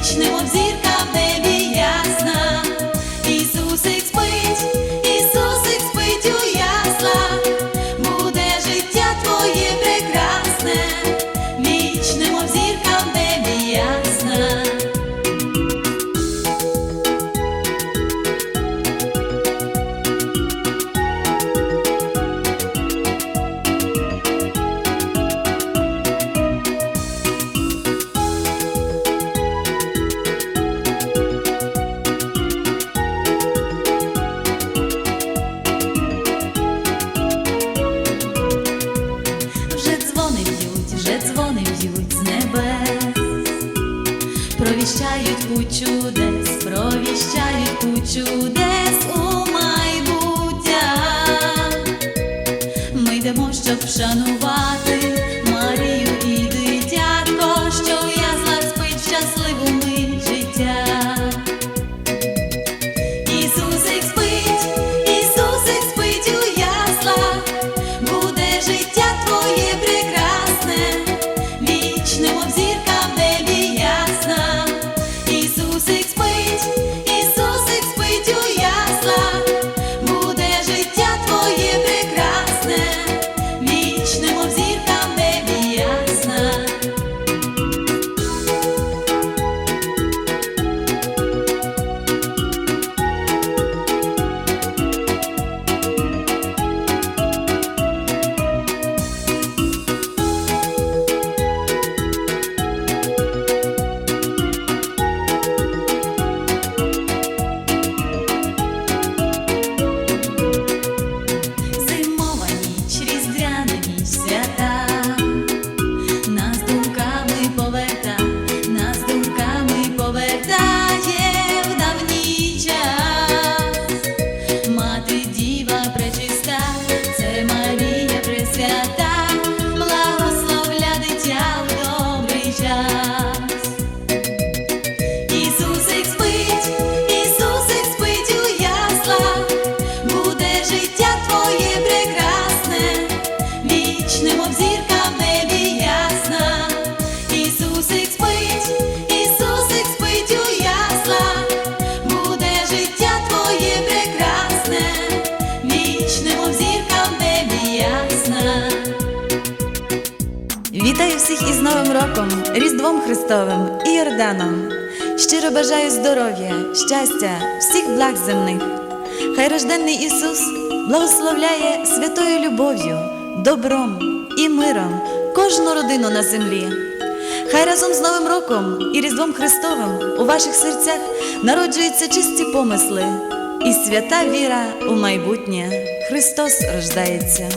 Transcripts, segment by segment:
вічним обзі. Христовим і Йорданом. Щиро бажаю здоров'я, щастя, всіх благ земних. Хай рожденний Ісус благословляє святою любов'ю, добром і миром кожну родину на землі. Хай разом з Новим роком і Різдвом Христовим у ваших серцях народжуються чисті помисли і свята віра у майбутнє. Христос рождається.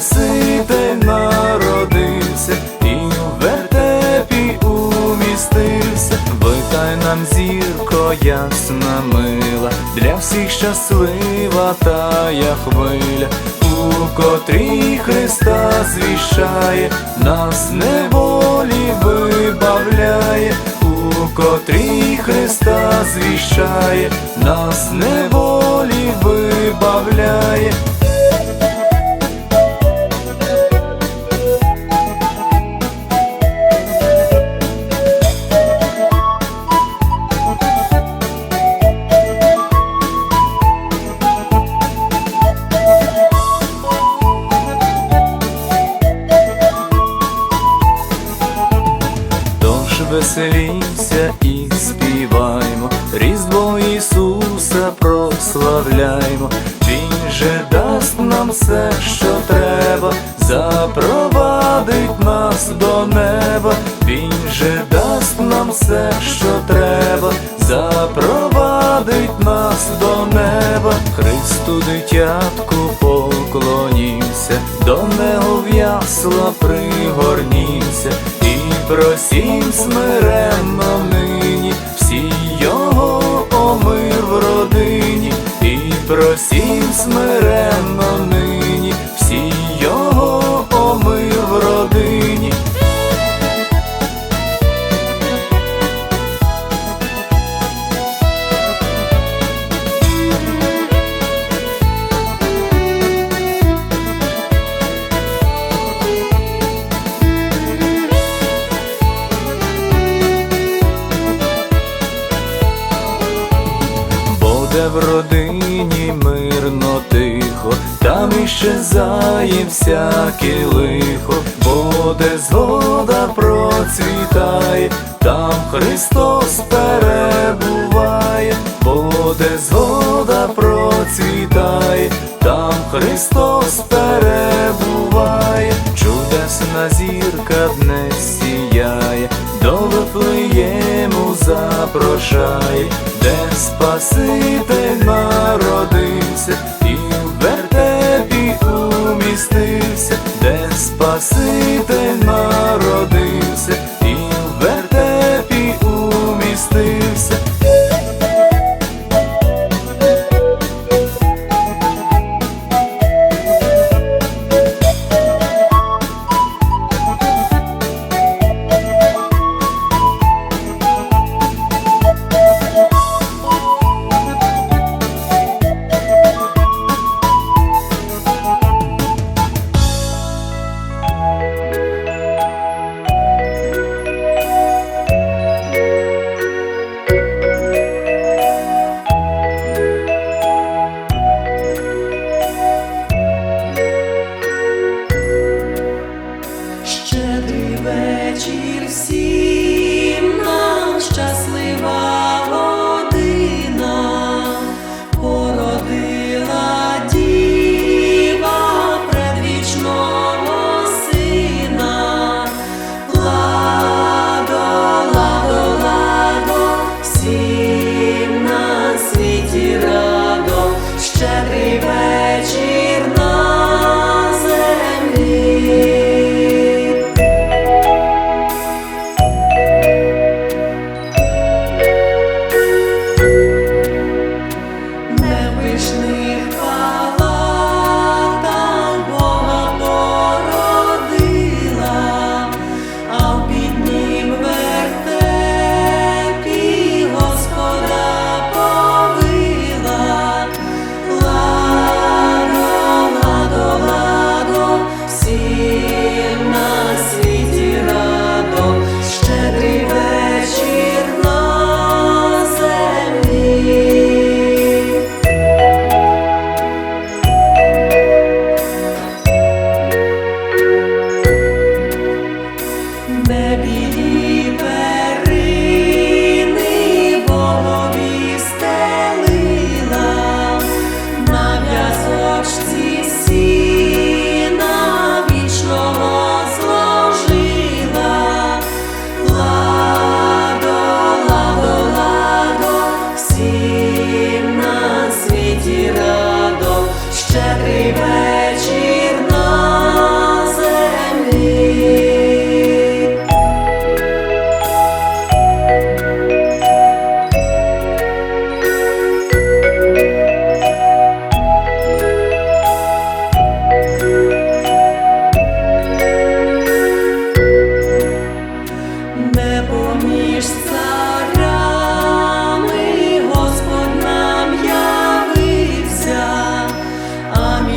Спаситель народився, і в вертепі умістився. Витай нам зірко ясна мила, для всіх щаслива тая хвиля, у котрій Христа звіщає, нас неволі вибавляє, у котрій Христа звіщає, нас неволі вибавляє. Співаймо, Різдво Ісуса прославляймо, Він же дасть нам все, що треба, запровадить нас до неба, Він же дасть нам все, що треба, запровадить нас до неба, Христу дитятку поклонімся, до нього в ясла пригорнімся. І просім смиренно всі його омир в родині, і просім смиренно щезає всяке лихо, бо згода процвітає, там Христос перебуває, бо згода процвітає, там Христос перебуває, чудесна зірка в не сіяє, до Вифлеєму запрошає, де Спаситель народився хрестився, де Спаситель наш.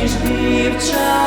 ніж дівча.